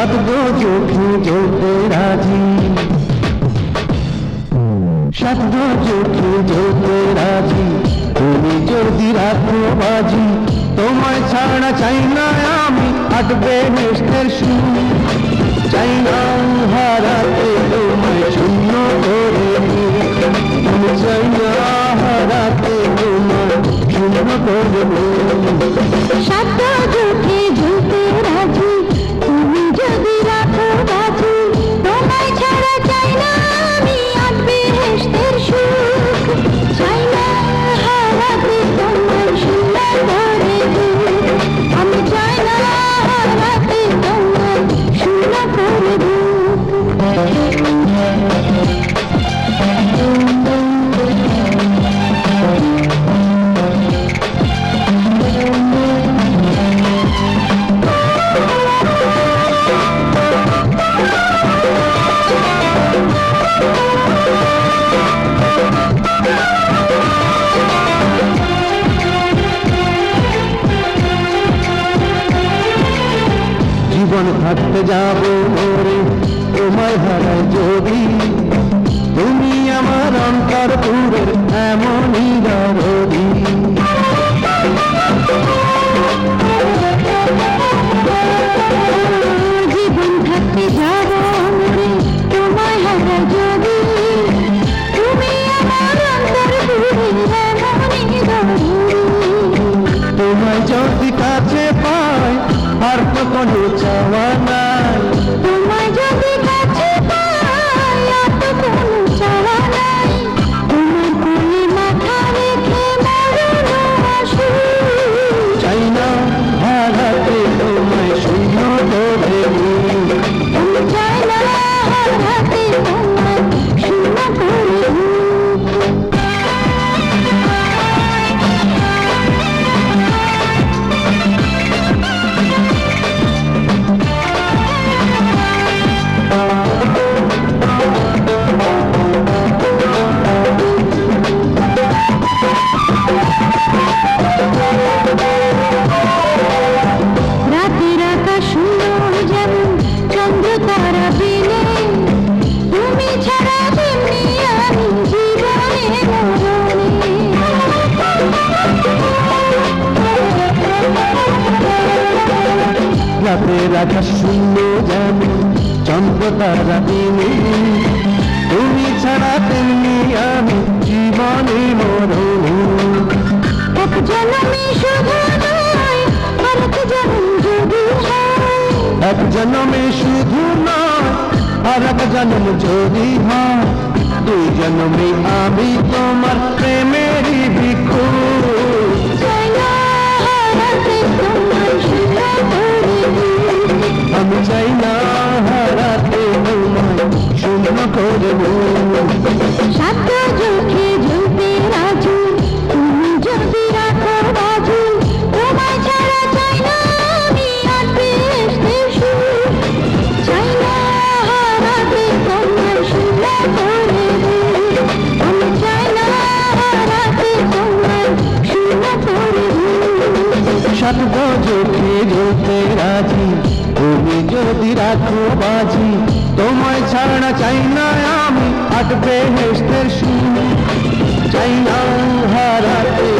সাত চোখে জ্বলতে রাজি। শব্দ চোখে জ্বলতে রাজি। তুমি যদি রাখো বাজি, তোমায় ছাড়া চাই না আমি আটবে নেস্টের সুর। চাই না হারাতে জীবন থাকতে যাব ওরে তোমায় হারায় যদি তুমি আমার অন্তর পুরের এমনই দরদি জীবন থাকতে যাব তোমায় যদি তুমি আমার অন্তর ঘুরে এমনই দরদি তোমায় যদি কাছে রাতের আকাশ শূন্য যেমন চন্দ্র তারা দিনে তুমি ছাড়া তেমনি আমি জীবনে মরণে। এক জনমে শুধু নয় আরেক জনম যদি এক জন্মে শুধু নয় আর এক জন্ম যদি হয়। দুই জন্মে আমি তোমার প্রেমেরই করব চোখে যদি রাখো বাজু। চোখে জ্বলতে রাজি তুমি যদি রাখো বাজি তোমায় ছাড়া চাই না আমি আটবে হেস্তের সুর চাই না হারাতে তোমায়